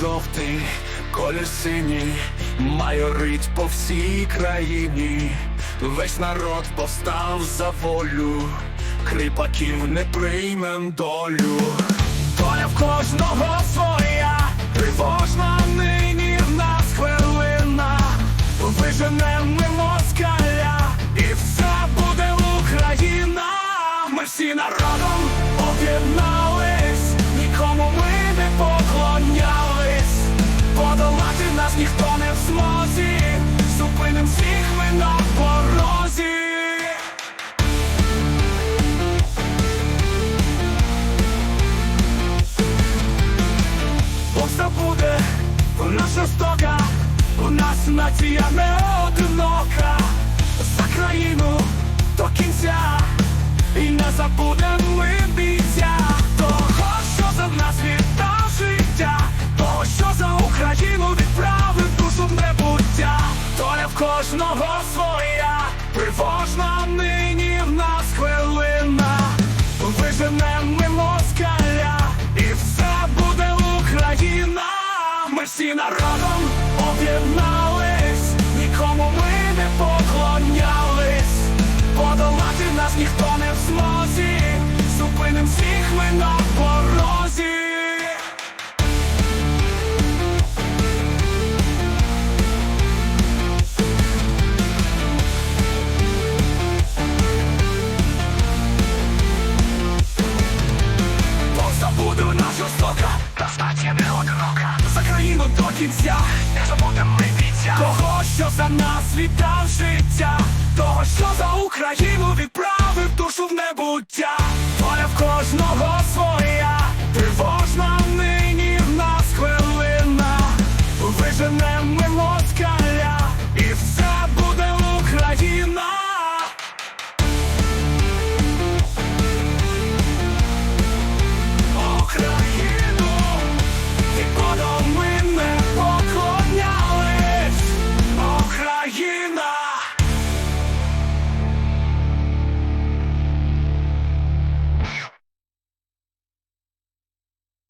жовтий, колір синій, майорить по всій країні. Весь народ повстав за волю, кріпаків не приймем долю. Доля в кожного нація не одинока. За країну до кінця, і не забудем ми бійця. Того, що за нас віддав життя, того, що за Україну відправив душу в небуття, доля в кожного своя, тривожна нині в нас хвилина, виженем ми москаля, і все буде Україна. Ми всі народом об'єднались, Прагну до кінця, не будемо ми бійця. Того, що за нас віддав життя, того, що за Україну відправив душу в небуття, Воля в кожну.